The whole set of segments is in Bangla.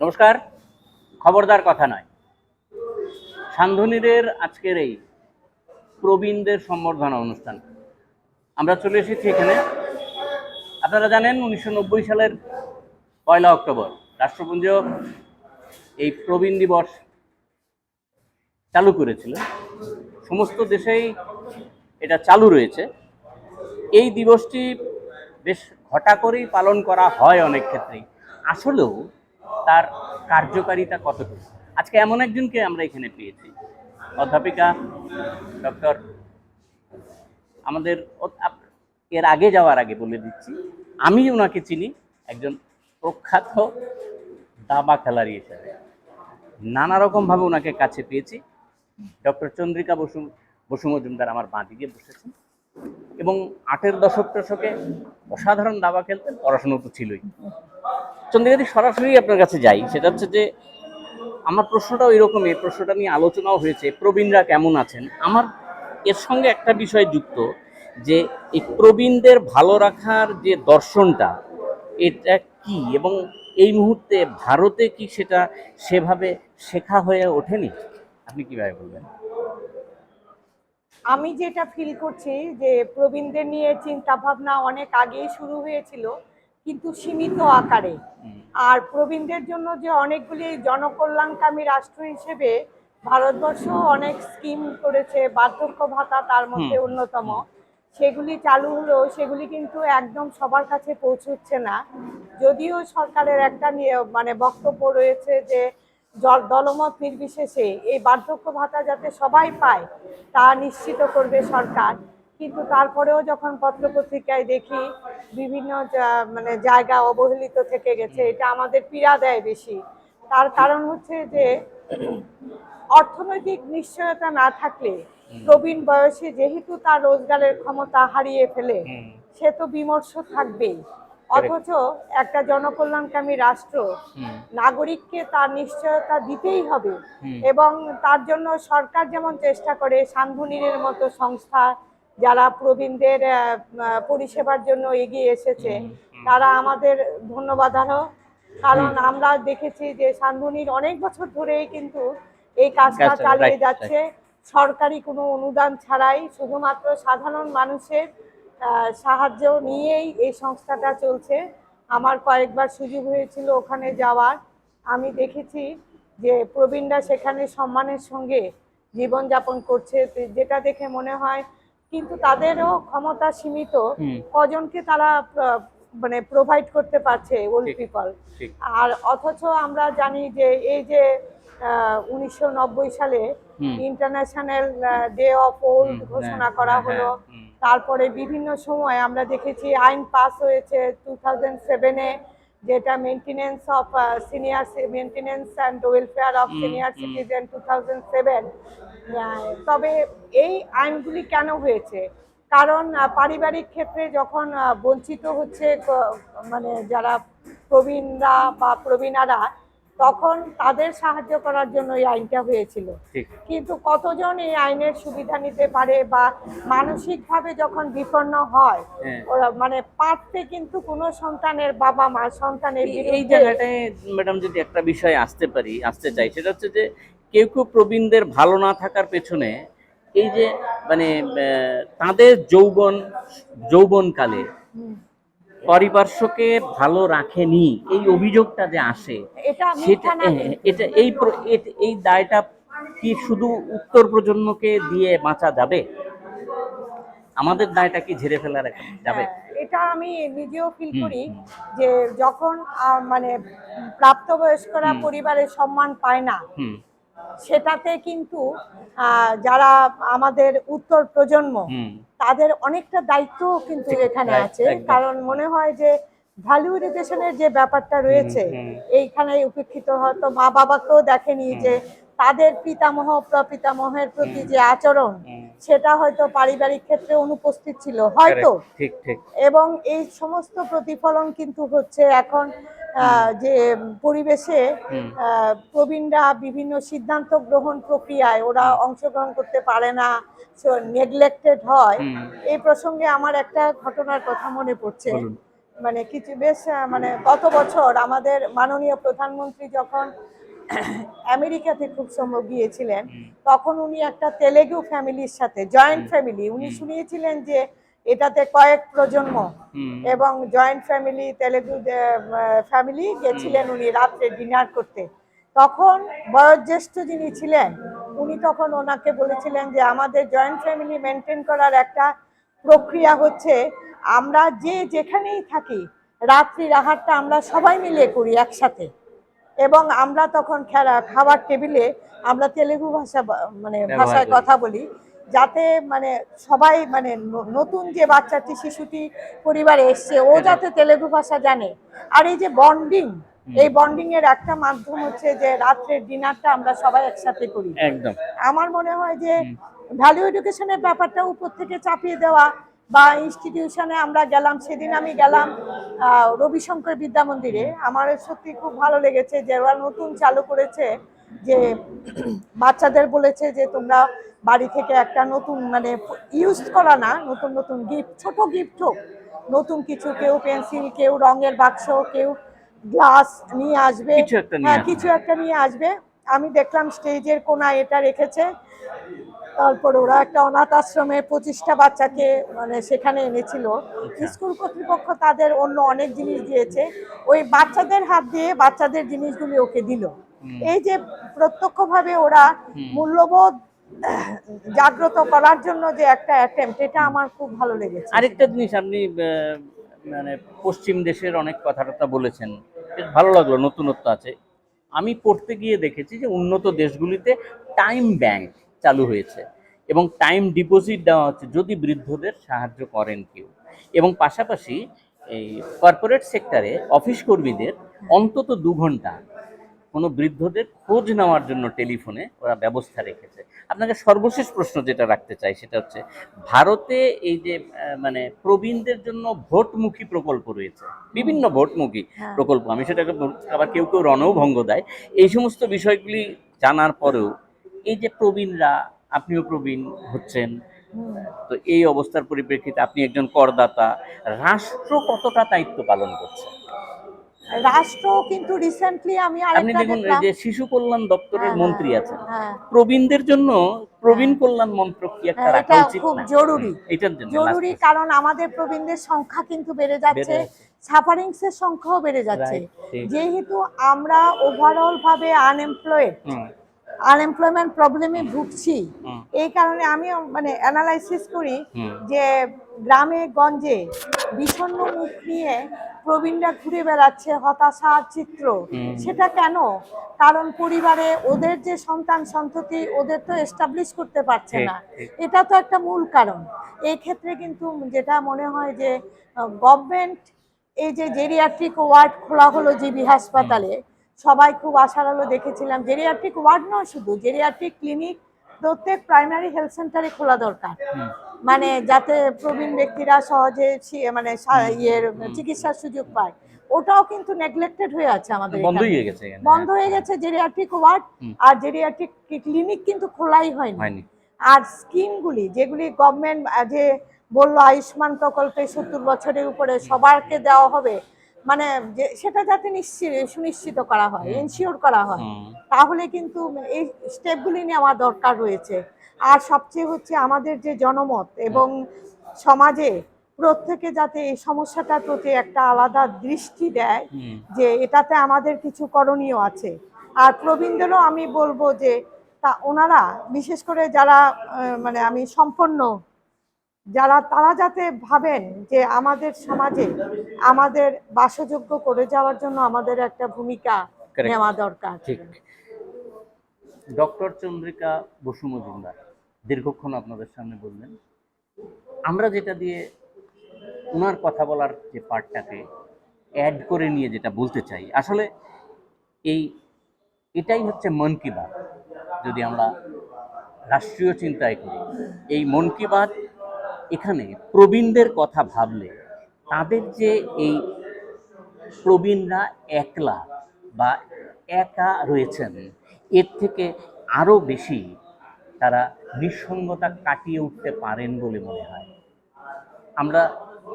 নমস্কার। খবরদার কথা নয়। সান্ধনীদের আজকের এই প্রবীণদের সম্বর্ধনা অনুষ্ঠান। আমরা চলে এসেছি এখানে। আপনারা জানেন উনিশশো নব্বই সালের পয়লা অক্টোবর, রাষ্ট্রপুঞ্জ এই প্রবীণ দিবস চালু করেছিল। সমস্ত দেশেই এটা চালু রয়েছে। এই দিবসটি বেশ ঘটা করেই পালন করা হয় অনেক ক্ষেত্রেই। আসলেও তার কার্যকারিতা কতটুকু? আজকে এমন একজনকে আমরা এখানে পেয়েছি। অধ্যাপিকা ডক্টর আমাদের এর আগে যাওয়ার আগে বলে দিচ্ছি, আমি ওনাকে চিনি, একজন প্রখ্যাত দাবা খেলারি হিসেবে। নানা রকমভাবে ওনাকে কাছে পেয়েছি। ডক্টর চন্দ্রিকা বসু বসু মজুমদার আমার বাঁ দিকে বসেছেন এবং আটের দশক দশকে অসাধারণ দাবা খেলতেন পড়াশুনো তো ছিলই। চন্দ্রিকাদি সরাসরি আপনার কাছে যাই, সেটা হচ্ছে যে আমার প্রশ্নটাও এরকম এই প্রশ্নটা নিয়ে আলোচনাও হয়েছে, প্রবীণরা কেমন আছেন? আমার এর সঙ্গে একটা বিষয় যুক্ত, যে এই প্রবীণদের ভালো রাখার যে দর্শনটা, এটা কি? এবং এই মুহূর্তে ভারতে কি সেটা সেভাবে শেখা হয়ে ওঠেনি? আপনি কীভাবে বলবেন? আমি যেটা ফিল করছি যে প্রবীণদের নিয়ে চিন্তা ভাবনা অনেক আগেই শুরু হয়েছিল। কিন্তু সীমিত আকারে। আর প্রবীণদের জন্য যে অনেকগুলি জনকল্যাণকামী রাষ্ট্র হিসেবে ভারতবর্ষ অনেক স্কিম করেছে বার্ধক্য ভাতা তার মধ্যে অন্যতম। সেগুলি চালু হলেও সেগুলি কিন্তু একদম সবার কাছে পৌঁছচ্ছে না। যদিও সরকারের একটা মানে বক্তব্য রয়েছে যে দলমত নির্বিশেষে এই বার্ধক্য ভাতা যাতে সবাই পায় তা নিশ্চিত করবে সরকার। কিন্তু তারপরেও যখন পত্রপত্রিকায় দেখি বিভিন্ন মানে জায়গা অবহেলিত থেকে গেছে এটা আমাদের পীড়া দেয় বেশি। তার কারণ হচ্ছে যে অর্থনৈতিক নিশ্চয়তা না থাকলে প্রবীণ বয়সে যেহেতু তার রোজগারের ক্ষমতা হারিয়ে ফেলে সে তো বিমর্ষ থাকবেই। অথচ একটা জনকল্যাণকামী রাষ্ট্র নাগরিককে তার নিশ্চয়তা দিতেই হবে এবং তার জন্য সরকার যেমন চেষ্টা করে সান্ধুনীরের মতো সংস্থা যারা প্রবীণদের পরিষেবার জন্য এগিয়ে এসেছে তারা আমাদের ধন্যবাদার্হ কারণ আমরা দেখেছি যে সান্ধুনীর অনেক বছর ধরেই কিন্তু এই কাজটা, চালিয়ে যাচ্ছে। সরকারি কোনো অনুদান ছাড়াই শুধুমাত্র সাধারণ মানুষের সাহায্য নিয়েই এই সংস্থাটা চলছে। আমার কয়েকবার সুযোগ হয়েছিল ওখানে যাওয়ার। আমি দেখেছি যে প্রবীণরা সেখানে সম্মানের সঙ্গে জীবনযাপন করছে। যেটা দেখে মনে হয় কিন্তু তাদেরও ক্ষমতা সীমিত। কজনকে তারা মানে প্রোভাইড করতে পারছে ওল্ড পিপল আর অথচ আমরা জানি যে এই যে উনিশশো নব্বই সালে ইন্টারন্যাশনাল ডে অফ ওল্ড ঘোষণা হ্যাঁ, করা হ্যাঁ, হলো। তারপরে বিভিন্ন সময় আমরা দেখেছি আইন পাস হয়েছে টু থাউজেন্ড সেভেনে যেটা maintenance of senior maintenance and welfare of senior citizen two thousand seven তবে এই আইনগুলি কেন হয়েছে? কারণ পারিবারিক ক্ষেত্রে যখন বঞ্চিত হচ্ছে মানে যারা প্রবীণরা বা প্রবীণারা তখন তাদের সাহায্য করার জন্য এই আইনটা হয়েছিল। কিন্তু কতজন এই আইনের সুবিধা নিতে পারে বা মানসিকভাবে যখন বিপন্ন হয় হ্যাঁ। ওরা মানে পারতে কিন্তু কোনো সন্তানের বাবা মা সন্তানের এই- জায়গাটায় ম্যাডাম যদি একটা বিষয় আসতে পারি আসতে চাই সেটা হচ্ছে যে কেউ কেউ প্রবীণদের ভালো না থাকার পেছনে এই যে মানে তাদের যৌবন যৌবনকালে পরিপার্শ্বকে ভালো রাখেনি এই অভিযোগটা যে আসে এটা সেটা এই এই দায়টা কি শুধু উত্তর প্রজন্মকে দিয়ে বাঁচা যাবে? আমাদের দায়টা কি ঝেড়ে ফেলা রাখা যাবে? হ্যাঁ, এটা আমি নিজেও ফিল করি যে যখন মানে প্রাপ্তবয়স্করা। পরিবারের সম্মান পায় না সেটাতে কিন্তু যারা আমাদের উত্তর প্রজন্ম তাদের অনেকটা দায়িত্ব কিন্তু এখানে আছে। কারণ মনে হয় যে ভ্যালু এডুকেশনের যে ব্যাপারটা রয়েছে এইখানে উপেক্ষিত হয়তো মা বাবাকেও দেখেনি যে তাদের পিতামহ প্রপিতামহের প্রতি যে আচরণ। সেটা হয়তো পারিবারিক ক্ষেত্রে অনুপস্থিত ছিল হয়তো। ঠিক ঠিক। এবং এই সমস্ত প্রতিফলন কিন্তু হচ্ছে এখন যে পরিবেশে প্রবীণরা বিভিন্ন সিদ্ধান্ত গ্রহণ প্রক্রিয়ায় ওরা অংশগ্রহণ করতে পারে না নেগলেক্টেড হয়। এই প্রসঙ্গে আমার একটা ঘটনার কথা মনে পড়ছে। মানে কিছু বেশ মানে গত বছর আমাদের মাননীয় প্রধানমন্ত্রী যখন আমেরিকাতে খুব সম্ভব গিয়েছিলেন। তখন উনি একটা তেলেগু ফ্যামিলির সাথে জয়েন্ট ফ্যামিলি। উনি শুনিয়েছিলেন যে এটাতে কয়েক প্রজন্ম এবং জয়েন্ট ফ্যামিলি তেলেগু ফ্যামিলি গেছিলেন উনি রাত্রে ডিনার করতে। তখন বয়োজ্যেষ্ঠ যিনি ছিলেন উনি তখন ওনাকে বলেছিলেন যে আমাদের জয়েন্ট ফ্যামিলি মেনটেন করার একটা প্রক্রিয়া হচ্ছে আমরা যে যেখানেই থাকি রাত্রির আহারটা আমরা সবাই মিলে করি একসাথে। এবং আমরা তখন খেলা খাবার টেবিলে আমরা তেলেগু ভাষা মানে ভাষায় কথা বলি। যাতে মানে সবাই মানে নতুন যে বাচ্চাটি শিশুটি পরিবারে এসছে ও যাতে তেলেগু ভাষা জানে। আর এই যে বন্ডিং এই বন্ডিং এর একটা মাধ্যম হচ্ছে যে রাত্রের ডিনারটা আমরা সবাই একসাথে করি। একদম। আমার মনে হয় যে ভ্যালু এডুকেশনের ব্যাপারটা উপর থেকে চাপিয়ে দেওয়া বা ইনস্টিটিউশনে আমরা গেলাম সেদিন আমি গেলাম রবিশঙ্কর বিদ্যা মন্দিরে। আমার সত্যি খুব ভালো লেগেছে যে ওরা নতুন চালু করেছে যে বাচ্চাদের বলেছে যে তোমরা বাড়ি থেকে একটা নতুন মানে ইউজ করা না নতুন নতুন গিফট ছোট গিফট হোক নতুন কিছু কেউ পেন্সিল কেউ রঙের বাক্স কেউ গ্লাস নিয়ে আসবে। কিছু একটা নিয়ে হ্যাঁ আসবে। কিছু একটা নিয়ে আসবে। আমি দেখলাম স্টেজের কোনায় এটা রেখেছে। তারপর ওরা একটা অনাথ আশ্রমে পঁচিশটা বাচ্চাকে মানে সেখানে এনেছিল। আচ্ছা। স্কুল কর্তৃপক্ষ তাদের অন্য অনেক জিনিস দিয়েছে। ওই বাচ্চাদের হাত দিয়ে বাচ্চাদের জিনিসগুলি ওকে দিল। এই যে প্রত্যক্ষভাবে ওরা মূল্যবোধ জাগ্রত করার জন্য যে একটা অ্যাটেম্প এটা আমার খুব ভালো লেগেছে। আরেকটা জিনিস আপনি মানে পশ্চিম দেশের অনেক কথাবার্তা বলেছেন। বেশ ভালো লাগল নতুনত্ব আছে। আমি পড়তে গিয়ে দেখেছি যে উন্নত দেশগুলিতে টাইম ব্যাংক চালু হয়েছে এবং টাইম ডিপোজিট দেওয়া হচ্ছে যদি বৃদ্ধদের সাহায্য করেন কেউ এবং পাশাপাশি এই কর্পোরেট সেক্টরে অফিস কর্মীদের অন্তত দু ঘণ্টা কোনো বৃদ্ধদের খোঁজ নেওয়ার জন্য টেলিফোনে ওরা ব্যবস্থা রেখেছে আপনাকে সর্বশেষ প্রশ্ন যেটা রাখতে চাই সেটা হচ্ছে ভারতে এই যে মানে প্রবীণদের জন্য ভোটমুখী প্রকল্প রয়েছে বিভিন্ন ভোটমুখী হ্যাঁ। প্রকল্প আমি সেটাকে আবার কেউ কেউ রণও ভঙ্গ দেয় এই সমস্ত বিষয়গুলি জানার পরেও এই যে প্রবীণরা আপনিও প্রবীণ হচ্ছেন তো এই অবস্থার পরিপ্রেক্ষিতে আপনি একজন করদাতা রাষ্ট্র কতটা দায়িত্ব পালন করছে? রাষ্ট্র কিন্তু রিসেন্টলি আমি আপনি দেখুন যে শিশু কল্যাণ দপ্তরের হ্যাঁ, মন্ত্রী হ্যাঁ, আছেন। হ্যাঁ। প্রবীণদের জন্য প্রবীণ কল্যাণ মন্ত্রক কি একটা রাখা উচিত খুব জরুরি। এটার জন্য জরুরি কারণ আমাদের প্রবীণদের সংখ্যা কিন্তু বেড়ে যাচ্ছে। সাফারিংস এর সংখ্যাও বেড়ে যাচ্ছে। যেহেতু আমরা ওভারঅল ভাবে আনএমপ্লয়েড আনএমপ্লয়মেন্ট প্রবলেমে ভুগছি। এই কারণে আমি মানে অ্যানালাইসিস করি যে গ্রামে গঞ্জে বিষণ্ণ মুখ নিয়ে প্রবীণরা ঘুরে বেড়াচ্ছে হতাশার চিত্র। সেটা কেন? কারণ পরিবারে ওদের যে সন্তান সন্ততি ওদের তো এস্টাবলিশ করতে পারছে না। এটা তো একটা মূল কারণ। এই ক্ষেত্রে কিন্তু যেটা মনে হয় যে গভর্নমেন্ট এই যে জেরিয়াট্রিক ওয়ার্ড খোলা হলো জিবি হাসপাতালে সবাই খুব আশার আলো দেখেছিলাম। জেরিয়াট্রিক ওয়ার্ড নয় শুধু জেরিয়াট্রিক ক্লিনিক প্রত্যেক প্রাইমারি হেলথ সেন্টারে খোলা দরকার। মানে যাতে প্রবীণ ব্যক্তিরা সহজে মানে ইয়ের চিকিৎসার সুযোগ পায়। ওটাও কিন্তু নেগলেক্টেড হয়ে আছে আমাদের এখানে। হয়ে গেছে বন্ধ হয়ে। গেছে জেরিয়াট্রিক ওয়ার্ড আর জেরিয়াট্রিক ক্লিনিক কিন্তু খোলাই হয়নি। আর স্কিমগুলি যেগুলি গভর্নমেন্ট যে বলল আয়ুষ্মান প্রকল্পে সত্তর বছরের উপরে সবারকে দেওয়া হবে মানে যে সেটা যাতে নিশ্চিত সুনিশ্চিত করা হয় এনশিওর করা হয়। তাহলে কিন্তু এই স্টেপগুলি নেওয়া দরকার রয়েছে। আর সবচেয়ে হচ্ছে আমাদের যে জনমত এবং সমাজে প্রত্যেকে যাতে এই সমস্যাটার প্রতি একটা আলাদা দৃষ্টি দেয় যে এটাতে আমাদের কিছু করণীয় আছে। আর প্রবীণদেরও আমি বলব যে তা ওনারা বিশেষ করে যারা মানে আমি সম্পন্ন যারা তারা যাতে ভাবেন যে আমাদের সমাজে আমাদের বাসযোগ্য করে যাওয়ার জন্য আমাদের একটা ভূমিকা. নেওয়া দরকার। ঠিক। ডক্টর চন্দ্রিকা বসু মজুমদার দীর্ঘক্ষণ আপনাদের সামনে বললেন আমরা যেটা দিয়ে ওনার কথা বলার যে পার্টটাকে অ্যাড করে নিয়ে যেটা বলতে চাই আসলে এই এটাই হচ্ছে মন কি বাত। যদি আমরা রাষ্ট্রীয় চিন্তায় করি এই মন কি বাত এখানে প্রবীণদের কথা ভাবলে তাদের যে এই প্রবীণরা একলা বা একা রয়েছেন, এর থেকে আরও বেশি তারা নিঃসঙ্গতা কাটিয়ে উঠতে পারেন বলে মনে হয়। আমরা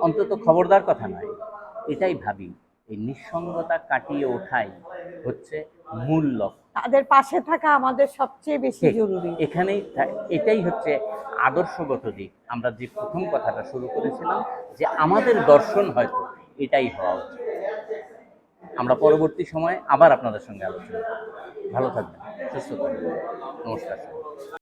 অন্তত খবরদার কথা নয়, এটাই ভাবি, এই নিঃসঙ্গতা কাটিয়ে ওঠাই হচ্ছে মূল লক্ষ্য। তাদের পাশে থাকা আমাদের সবচেয়ে বেশি জরুরি। এখানেই এটাই হচ্ছে আদর্শগত দিক। আমরা যে প্রথম কথাটা শুরু করেছিলাম যে আমাদের দর্শন হয়তো এটাই হওয়া উচিত। আমরা পরবর্তী সময়ে আবার আপনাদের সঙ্গে আলোচনা ভালো থাকবেন। সুস্থ থাকবেন। নমস্কার।